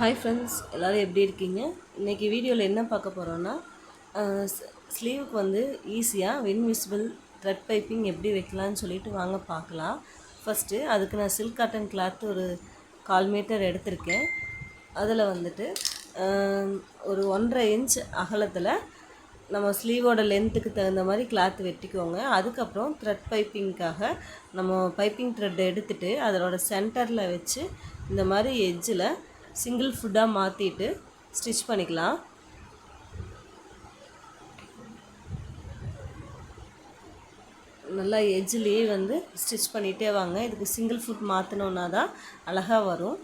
Hi friends எல்லோரும் எப்படி இருக்கீங்க? இன்றைக்கி வீடியோவில் என்ன பார்க்க போகிறோன்னா ஸ்லீவுக்கு வந்து ஈஸியாக இன்விசிபிள் த்ரெட் பைப்பிங் எப்படி வைக்கலான்னு சொல்லிட்டு வாங்க பார்க்கலாம். ஃபஸ்ட்டு அதுக்கு நான் சில்க் காட்டன் கிளாத் ஒரு கால் மீட்டர் எடுத்திருக்கேன். அதில் வந்துட்டு ஒரு ஒன்றரை இன்ச் அகலத்தில் நம்ம ஸ்லீவோட லென்த்துக்கு தகுந்த மாதிரி கிளாத் வெட்டிக்கோங்க. அதுக்கப்புறம் த்ரெட் பைப்பிங்க்காக நம்ம பைப்பிங் த்ரெட் எடுத்துட்டு அதோட சென்டரில் வச்சு இந்த மாதிரி எஜ்ஜில் சிங்கிள் ஃபுட்டாக மாற்றிட்டு ஸ்டிச் பண்ணிக்கலாம். நல்லா எஜ்ஜிலேயே வந்து ஸ்டிச் பண்ணிகிட்டே வாங்க. இதுக்கு சிங்கிள் ஃபுட் மாற்றினோன்னா தான் அழகாக வரும்.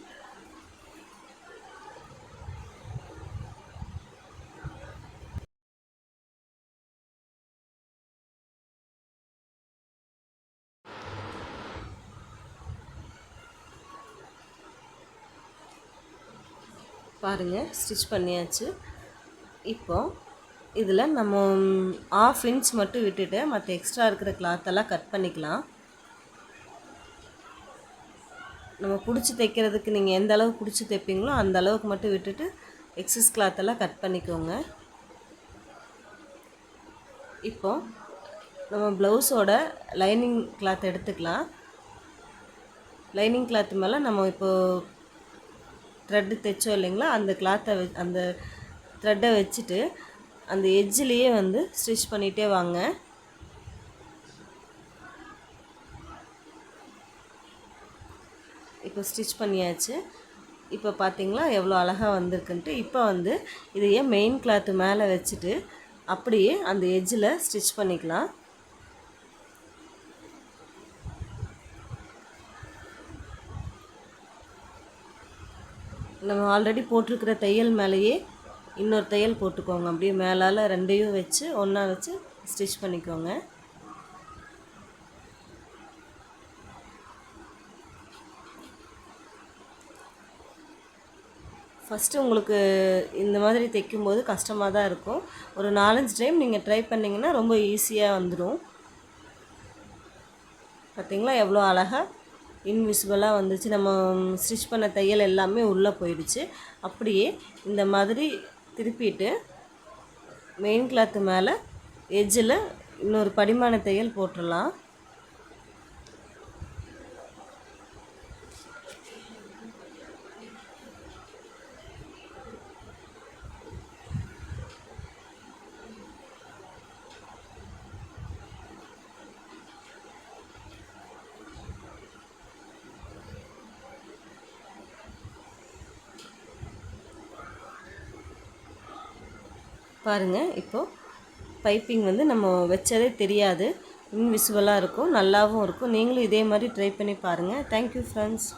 பாருங்கள் ஸ்டிச் பண்ணியாச்சு. இப்போ இதில் நம்ம ஆஃப் இன்ச் மட்டும் விட்டுட்டு மற்ற எக்ஸ்ட்ரா இருக்கிற கிளாத்தெல்லாம் கட் பண்ணிக்கலாம். நம்ம பிடிச்சி தைக்கிறதுக்கு நீங்கள் எந்த அளவுக்கு பிடிச்சி தைப்பீங்களோ அந்த அளவுக்கு மட்டும் விட்டுட்டு எக்ஸஸ் கிளாத்தெல்லாம் கட் பண்ணிக்கோங்க. இப்போ நம்ம ப்ளவுஸோட லைனிங் கிளாத் எடுத்துக்கலாம். லைனிங் கிளாத் மேலே நம்ம இப்போது த்ரெட்டு தைச்சோம் இல்லைங்களா? அந்த கிளாத்தை வ அந்த த்ரெட்டை வச்சுட்டு அந்த எஜ்ஜிலேயே வந்து ஸ்டிச் பண்ணிகிட்டே வாங்க. இப்போ ஸ்டிச் பண்ணியாச்சு. இப்போ பார்த்தீங்களா? எவ்வளோ அழகாக வந்திருக்குன்ட்டு. இப்போ வந்து இதையே மெயின் கிளாத்து மேலே வச்சுட்டு அப்படியே அந்த எஜ்ஜில் ஸ்டிச் பண்ணிக்கலாம். நம்ம ஆல்ரெடி போட்டிருக்கிற தையல் மேலேயே இன்னொரு தையல் போட்டுக்கோங்க. அப்படியே மேலால் ரெண்டையும் வச்சு ஒன்றா வச்சு ஸ்டிச் பண்ணிக்கோங்க. ஃபஸ்ட்டு உங்களுக்கு இந்த மாதிரி தைக்கும்போது கஷ்டமாக தான் இருக்கும். ஒரு நாலஞ்சு டைம் நீங்கள் ட்ரை பண்ணிங்கன்னா ரொம்ப ஈஸியாக வந்துடும் பார்த்தீங்களா எவ்வளோ அழகாக இன்விசிபிளாக வந்துச்சு. நம்ம ஸ்டிச் பண்ண தையல் எல்லாமே உள்ளே போயிடுச்சு. அப்படியே இந்த மாதிரி திருப்பிட்டு மெயின் கிளாத்து மேலே எஜ்ஜில் இன்னொரு படிமான தையல் போட்டுடலாம். பாருங்கள் இப்போது பைப்பிங் வந்து நம்ம வச்சதே தெரியாது. இன்விசிபிளாக இருக்கும் நல்லாவும் இருக்கும். நீங்களும் இதே மாதிரி ட்ரை பண்ணி பாருங்கள் தேங்க்யூ ஃப்ரெண்ட்ஸ்